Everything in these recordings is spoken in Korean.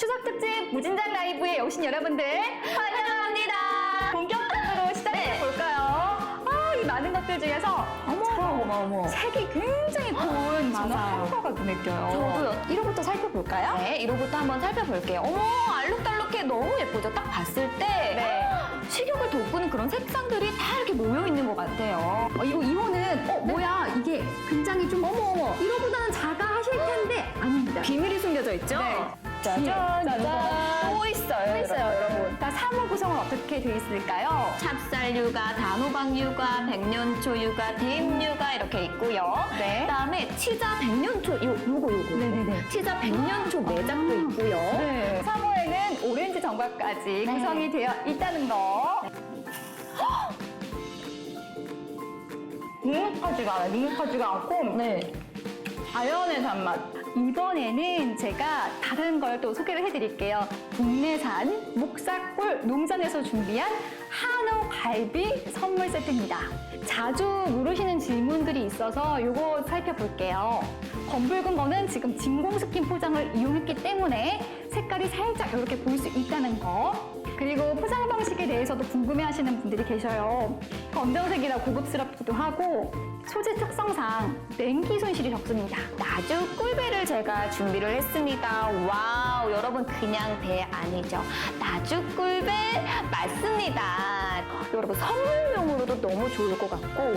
추석 특집 무진장 라이브에 오신 여러분들 환영합니다. 본격적으로 시작해 볼까요? 아, 이 많은 것들 중에서 어머, 어머, 어머. 색이 굉장히 고운 맞아요. 한과가 눈에 띄어요. 저도요. 1호부터 살펴볼까요? 네, 1호부터 한번 살펴볼게요. 어머, 알록달록해. 너무 예쁘죠? 딱 봤을 때. 네. 식욕을 돋구는 그런 색상들이 다 이렇게 모여 있는 것 같아요. 어, 이거 2호는 어, 뭐야 이게 굉장히 좀 어머, 어머. 1호보다는 작아 하실 텐데 아닙니다. 비밀이 숨겨져 있죠? 네. 짜잔, 짜잔. 짜잔. 또 있어요, 또 있어요, 여러분. 자, 3호 구성은 어떻게 되어 있을까요? 찹쌀육아, 단호박육아, 백년초육아, 대임육아 이렇게 있고요. 네. 그다음에 치자 백년초 요 요거 요거. 네네네. 치자 백년초 내장도 있고요. 네. 3호에는 오렌지 정과까지 네. 구성이 되어 있다는 거. 눅눅하지가 않아요. 눅눅하지가 않고 네. 자연의 단맛. 이번에는 제가 다른 걸 또 소개를 해드릴게요. 국내산 목사골 농장에서 준비한 한우 갈비 선물 세트입니다. 자주 물으시는 질문들이 있어서 이거 살펴볼게요. 검붉은 거는 지금 진공 스킨 포장을 이용했기 때문에 색깔이 살짝 이렇게 보일 수 있다는 거. 그리고 포장 방식에 대해서도 궁금해하시는 분들이 계셔요. 검정색이라 고급스럽기도 하고 소재 특성상 냉기 손실이 적습니다. 나주 꿀배를 제가 준비를 했습니다. 와우, 여러분 그냥 배 아니죠. 나주 꿀배 맞습니다. 여러분 선물용으로도 너무 좋을 것 같고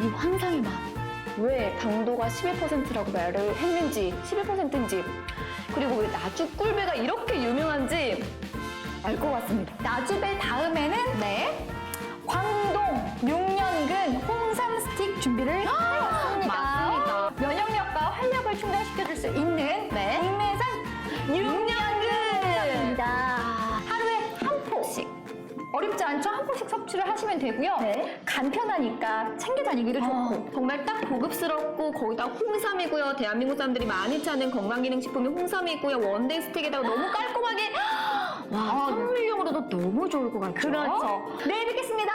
이 환상의 맛. 왜 당도가 11%라고 말을 했는지, 11%인지, 그리고 왜 나주 꿀배가 이렇게 유명한지 알 것 같습니다. 나주벨 다음에는 네 광동 6년근 홍삼 스틱 준비를 해왔습니다. 맞습니다. 면역력과 활력을 충전시켜줄 수 있는 네. 국내산 6년 않죠? 한 포씩 섭취를 하시면 되고요. 네. 간편하니까 챙겨 다니기도 좋고. 어, 정말 딱 고급스럽고 거기다 홍삼이고요. 대한민국 사람들이 많이 찾는 건강기능식품이 홍삼이고요. 원데이 스틱에다가 너무 깔끔하게 와 선물용으로도 너무 좋을 것 같죠? 그렇죠. 내일 뵙겠습니다.